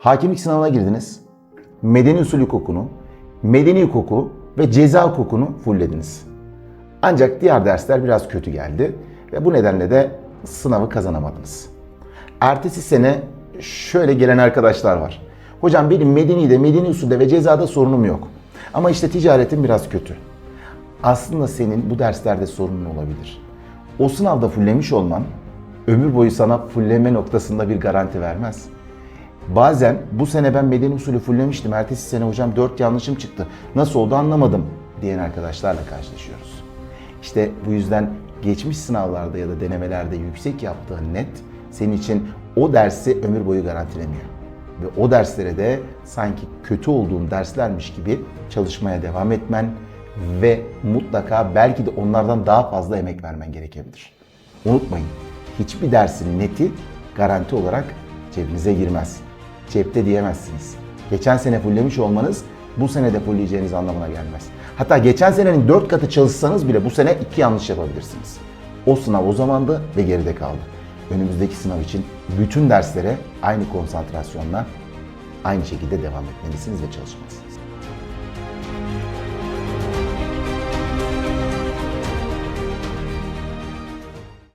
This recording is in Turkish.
Hakimlik sınavına girdiniz. Medeni usul hukukunu, medeni hukuku ve ceza hukukunu fulllediniz. Ancak diğer dersler biraz kötü geldi ve bu nedenle de sınavı kazanamadınız. Ertesi sene şöyle gelen arkadaşlar var. Hocam benim medeni de, medeni usulde ve cezada sorunum yok. Ama işte ticaretim biraz kötü. Aslında senin bu derslerde sorunun olabilir. O sınavda fullemiş olman ömür boyu sana fulleme noktasında bir garanti vermez. Bazen bu sene ben medeni usulü fullemiştim. Ertesi sene hocam 4 yanlışım çıktı. Nasıl oldu anlamadım diyen arkadaşlarla karşılaşıyoruz. İşte bu yüzden geçmiş sınavlarda ya da denemelerde yüksek yaptığın net senin için o dersi ömür boyu garantilemiyor. Ve o derslere de sanki kötü olduğun derslermiş gibi çalışmaya devam etmen ve mutlaka belki de onlardan daha fazla emek vermen gerekebilir. Unutmayın, hiçbir dersin neti garanti olarak cebinize girmez. Cepte diyemezsiniz. Geçen sene fullemiş olmanız bu sene de fullleyeceğiniz anlamına gelmez. Hatta geçen senenin 4 katı çalışsanız bile bu sene 2 yanlış yapabilirsiniz. O sınav o zamandı ve geride kaldı. Önümüzdeki sınav için bütün derslere aynı konsantrasyonla aynı şekilde devam etmelisiniz ve çalışmalısınız.